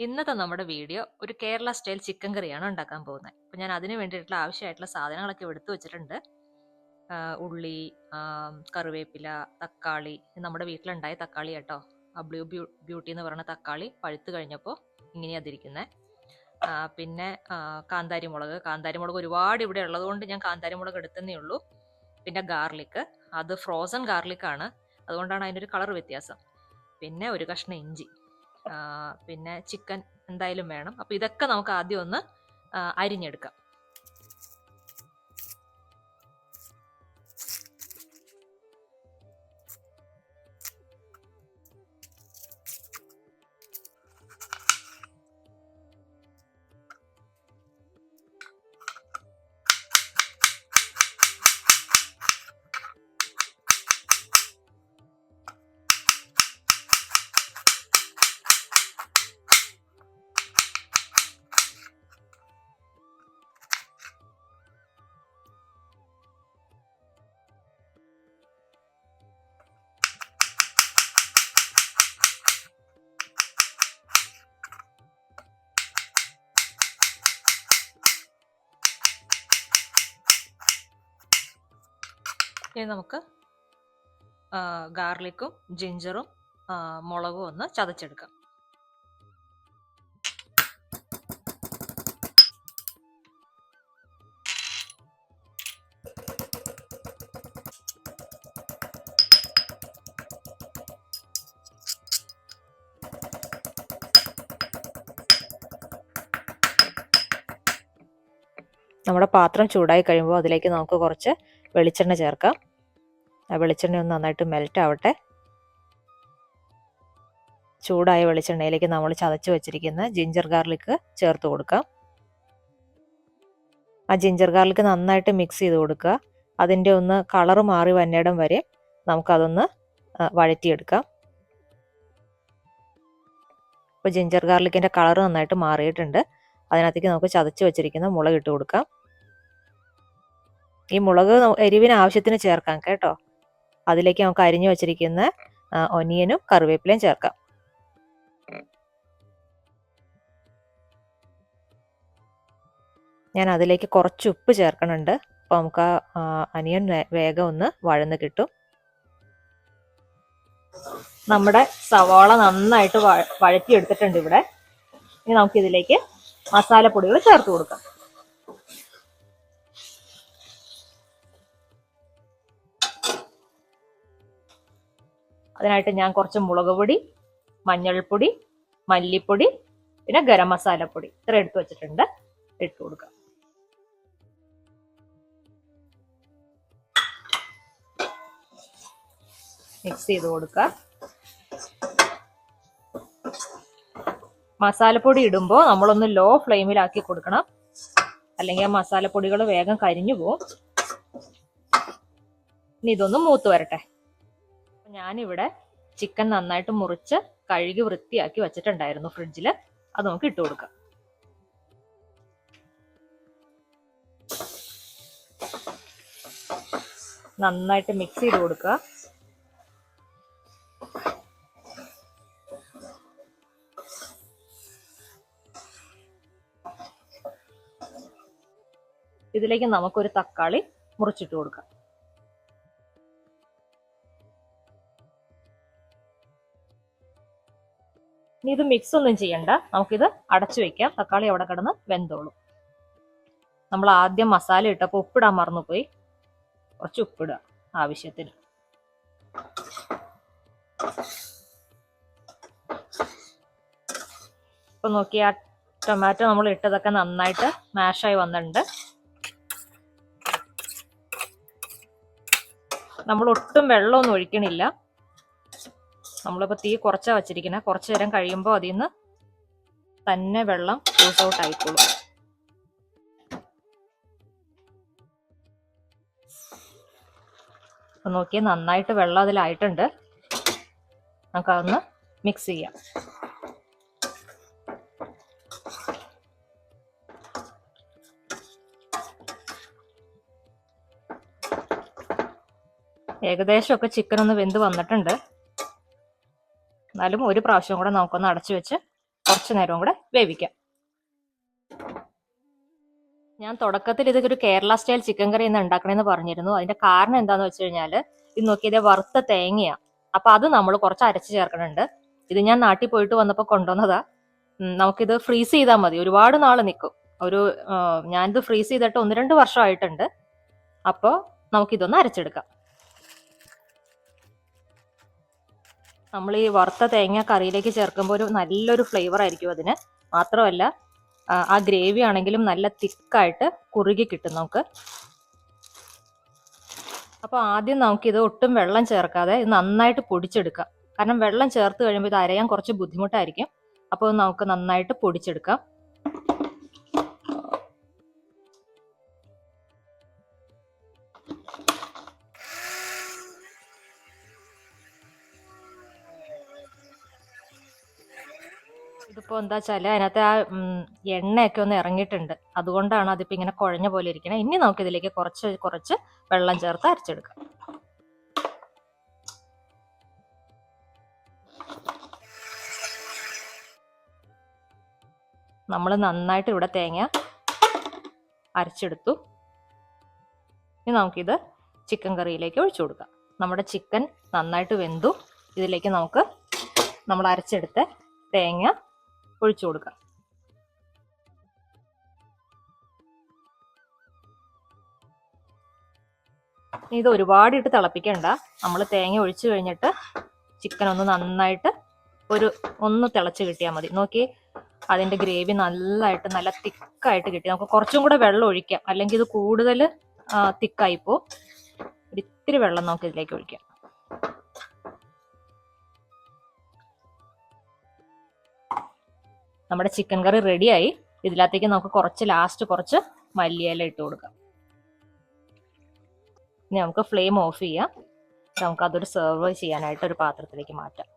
ഇന്നത്തെ നമ്മുടെ വീഡിയോ ഒരു കേരള സ്റ്റൈൽ ചിക്കൻ കറിയാണ് ഉണ്ടാക്കാൻ പോകുന്നത്. അപ്പോൾ ഞാൻ അതിന് വേണ്ടിയിട്ടുള്ള ആവശ്യമായിട്ടുള്ള സാധനങ്ങളൊക്കെ എടുത്തു വെച്ചിട്ടുണ്ട്. ഉള്ളി കറിവേപ്പില തക്കാളി നമ്മുടെ വീട്ടിലുണ്ടായ തക്കാളി കേട്ടോ. ബ്ലൂ ബ്യൂ ബ്യൂട്ടി എന്ന് പറയുന്ന തക്കാളി പഴുത്ത് കഴിഞ്ഞപ്പോൾ ഇങ്ങനെയാണ് അതിരിക്കുന്നത് പിന്നെ കാന്താരി മുളക്. കാന്താരി മുളക് ഒരുപാട് ഇവിടെ ഉള്ളതുകൊണ്ട് ഞാൻ കാന്താരി മുളക് എടുത്തതേ ഉള്ളൂ. പിന്നെ ഗാർലിക്ക് അത് ഫ്രോസൺ ഗാർലിക്കാണ് അതുകൊണ്ടാണ് അതിന്റെ ഒരു കളർ വ്യത്യാസം. പിന്നെ ഒരു കഷ്ണം ഇഞ്ചി. പിന്നെ ചിക്കൻ എന്തായാലും വേണം. അപ്പോൾ ഇതൊക്കെ നമുക്ക് ആദ്യം ഒന്ന് അരിഞ്ഞെടുക്കാം. ഇനി നമുക്ക് ഗാർലിക്കും ജിഞ്ചറും മുളകും ഒന്ന് ചതച്ചെടുക്കാം. നമ്മുടെ പാത്രം ചൂടായി കഴിയുമ്പോൾ അതിലേക്ക് നമുക്ക് കുറച്ച് വെളിച്ചെണ്ണ ചേർക്കാം. ആ വെളിച്ചെണ്ണ ഒന്ന് നന്നായിട്ട് മെൽറ്റ് ആവട്ടെ. ചൂടായ വെളിച്ചെണ്ണയിലേക്ക് നമ്മൾ ചതച്ച് വെച്ചിരിക്കുന്ന ജിഞ്ചർ ഗാർലിക്ക് ചേർത്ത് കൊടുക്കാം. ആ ജിഞ്ചർ ഗാർലിക്ക് നന്നായിട്ട് മിക്സ് ചെയ്ത് കൊടുക്കുക. അതിന്റെ ഒന്ന് കളറ് മാറി വന്നിടം വരെ നമുക്കതൊന്ന് വഴറ്റിയെടുക്കാം. ഇപ്പോൾ ജിഞ്ചർ ഗാർലിക്കിന്റെ കളർ നന്നായിട്ട് മാറിയിട്ടുണ്ട്. അതിനകത്തേക്ക് നമുക്ക് ചതച്ച് വെച്ചിരിക്കുന്ന മുളക് ഇട്ട് കൊടുക്കാം. ഈ മുളക് എരിവിന് ആവശ്യത്തിന് ചേർക്കാം കേട്ടോ. അതിലേക്ക് നമുക്ക് അരിഞ്ഞു വെച്ചിരിക്കുന്ന ഒനിയനും കറിവേപ്പിലയും ചേർക്കാം. ഞാൻ അതിലേക്ക് കുറച്ച് ഉപ്പ് ചേർക്കണുണ്ട്. അപ്പോൾ നമുക്ക് ആ അനിയൻ വേഗം ഒന്ന് വഴന്ന് കിട്ടും. നമ്മുടെ സവാള നന്നായിട്ട് വഴ- വഴറ്റിയെടുത്തിട്ടുണ്ട് ഇവിടെ. ഇനി നമുക്ക് ഇതിലേക്ക് മസാലപ്പൊടികൾ ചേർത്ത് കൊടുക്കാം. അതിനായിട്ട് ഞാൻ കുറച്ച് മുളക് പൊടി മഞ്ഞൾപ്പൊടി മല്ലിപ്പൊടി പിന്നെ ഗരം മസാലപ്പൊടി ഇത്ര എടുത്തു വെച്ചിട്ടുണ്ട്. ഇട്ട് കൊടുക്കുക മിക്സ് ചെയ്ത് കൊടുക്കുക മസാലപ്പൊടി ഇടുമ്പോൾ നമ്മളൊന്ന് ലോ ഫ്ലെയിമിലാക്കി കൊടുക്കണം. അല്ലെങ്കിൽ ആ മസാലപ്പൊടികൾ വേഗം കരിഞ്ഞു പോകും ഇനി ഇതൊന്ന് മൂത്ത് വരട്ടെ. ഞാനിവിടെ ചിക്കൻ നന്നായിട്ട് മുറിച്ച് കഴുകി വൃത്തിയാക്കി വെച്ചിട്ടുണ്ടായിരുന്നു ഫ്രിഡ്ജിൽ അത് നമുക്ക് ഇട്ട് കൊടുക്കാം. നന്നായിട്ട് മിക്സ് ചെയ്ത് കൊടുക്കുക. ഇതിലേക്ക് നമുക്കൊരു തക്കാളി മുറിച്ചിട്ട് കൊടുക്കാം. ഇനി ഇത് മിക്സ് ഒന്നും ചെയ്യണ്ട. നമുക്കിത് അടച്ചു വെക്കാം. തക്കാളി അവിടെ കിടന്ന് വെന്തോളും. നമ്മൾ ആദ്യം മസാല ഇട്ടപ്പോൾ ഉപ്പിടാൻ മറന്നുപോയി. കുറച്ച് ഉപ്പിടുക ആവശ്യത്തിന്. ഇപ്പൊ നോക്കി ആ ടൊമാറ്റോ നമ്മൾ ഇട്ടതൊക്കെ നന്നായിട്ട് മാഷായി വന്നിട്ടുണ്ട്. നമ്മൾ ഒട്ടും വെള്ളമൊന്നും ഒഴിക്കണില്ല. നമ്മളിപ്പോൾ തീ കുറച്ചാണ് വച്ചിരിക്കുന്നത് കുറച്ച് നേരം കഴിയുമ്പോൾ അതിൽ നിന്ന് തന്നെ വെള്ളം ലൂസ് ഔട്ട് ആയിക്കോളും. അപ്പം നോക്കിയേ നന്നായിട്ട് വെള്ളം അതിലായിട്ടുണ്ട്. നമുക്കതൊന്ന് മിക്സ് ചെയ്യാം. ഏകദേശമൊക്കെ ചിക്കൻ ഒന്ന് വെന്ത് വന്നിട്ടുണ്ട്. എന്നാലും ഒരു പ്രാവശ്യം കൂടെ നമുക്കൊന്ന് അടച്ചു വെച്ച് കുറച്ച് നേരവും കൂടെ വേവിക്കാം. ഞാൻ തുടക്കത്തിൽ ഇതൊക്കെ ഒരു കേരള സ്റ്റൈൽ ചിക്കൻ കറി എന്ന് ഉണ്ടാക്കണമെന്ന് പറഞ്ഞിരുന്നു. അതിന്റെ കാരണം എന്താന്ന് വെച്ച് കഴിഞ്ഞാൽ ഇത് നോക്കിയത് വറുത്ത തേങ്ങയാ. അപ്പൊ അത് നമ്മൾ കുറച്ച് അരച്ച് ചേർക്കണുണ്ട്. ഇത് ഞാൻ നാട്ടിൽ പോയിട്ട് വന്നപ്പോൾ കൊണ്ടുവന്നതാ. നമുക്കിത് ഫ്രീസ് ചെയ്താൽ മതി. ഒരുപാട് നാൾ നിൽക്കും ഒരു ഞാനിത് ഫ്രീസ് ചെയ്തിട്ട് ഒന്ന് രണ്ട് വർഷമായിട്ടുണ്ട്. അപ്പോൾ നമുക്കിതൊന്ന് അരച്ചെടുക്കാം. നമ്മൾ ഈ വറുത്ത തേങ്ങ കറിയിലേക്ക് ചേർക്കുമ്പോൾ ഒരു നല്ലൊരു ഫ്ലേവർ ആയിരിക്കും അതിന്. മാത്രമല്ല ആ, ഗ്രേവി ആണെങ്കിലും നല്ല തിക്കായിട്ട് കുറുകി കിട്ടും നമുക്ക്. അപ്പോൾ ആദ്യം നമുക്കിത് ഒട്ടും വെള്ളം ചേർക്കാതെ ഇത് നന്നായിട്ട് പൊടിച്ചെടുക്കാം. കാരണം വെള്ളം ചേർത്ത് കഴിയുമ്പോൾ ഇത് അരയാൻ കുറച്ച് ബുദ്ധിമുട്ടായിരിക്കും. അപ്പോൾ നമുക്ക് നന്നായിട്ട് പൊടിച്ചെടുക്കാം. ഇതിപ്പോ എന്താ വെച്ചാൽ അതിനകത്ത് ആ എണ്ണയൊക്കെ ഒന്ന് ഇറങ്ങിയിട്ടുണ്ട്. അതുകൊണ്ടാണ് അതിപ്പോ ഇങ്ങനെ കുഴഞ്ഞ പോലെ ഇരിക്കണേ. ഇനി നമുക്ക് ഇതിലേക്ക് കുറച്ച് കുറച്ച് വെള്ളം ചേർത്ത് അരച്ചെടുക്കാം. നമ്മൾ നന്നായിട്ട് ഇവിടെ തേങ്ങ അരച്ചെടുത്തു. ഇനി നമുക്കിത് ചിക്കൻ കറിയിലേക്ക് ഒഴിച്ചു കൊടുക്കാം. നമ്മുടെ ചിക്കൻ നന്നായിട്ട് വെന്തു. ഇതിലേക്ക് നമുക്ക് നമ്മൾ അരച്ചെടുത്ത തേങ്ങ ഒഴിച്ചു കൊടുക്കാം. ഇത് ഒരുപാട് ഇട്ട് തിളപ്പിക്കണ്ട. നമ്മൾ തേങ്ങ ഒഴിച്ചു കഴിഞ്ഞിട്ട് ചിക്കൻ ഒന്ന് നന്നായിട്ട് ഒരു ഒന്ന് തിളച്ച് കിട്ടിയാൽ മതി. നോക്കി അതിന്റെ ഗ്രേവി നല്ലതായിട്ട് നല്ല തിക്കായിട്ട് കിട്ടി. നമുക്ക് കുറച്ചും കൂടെ വെള്ളം ഒഴിക്കാം. അല്ലെങ്കിൽ ഇത് കൂടുതൽ തിക്കായിപ്പോ. ഒരു ഇത്തിരി വെള്ളം നമുക്ക് ഇതിലേക്ക് ഒഴിക്കാം. നമ്മുടെ ചിക്കൻ കറി റെഡിയായി ഇതിനകത്തേക്ക് നമുക്ക് കുറച്ച് ലാസ്റ്റ് കുറച്ച് മല്ലിയില ഇട്ട് കൊടുക്കാം. ഇനി നമുക്ക് ഫ്ലെയിം ഓഫ് ചെയ്യാം. നമുക്ക് അതൊരു സെർവ് ചെയ്യാനായിട്ട് ഒരു പാത്രത്തിലേക്ക് മാറ്റാം.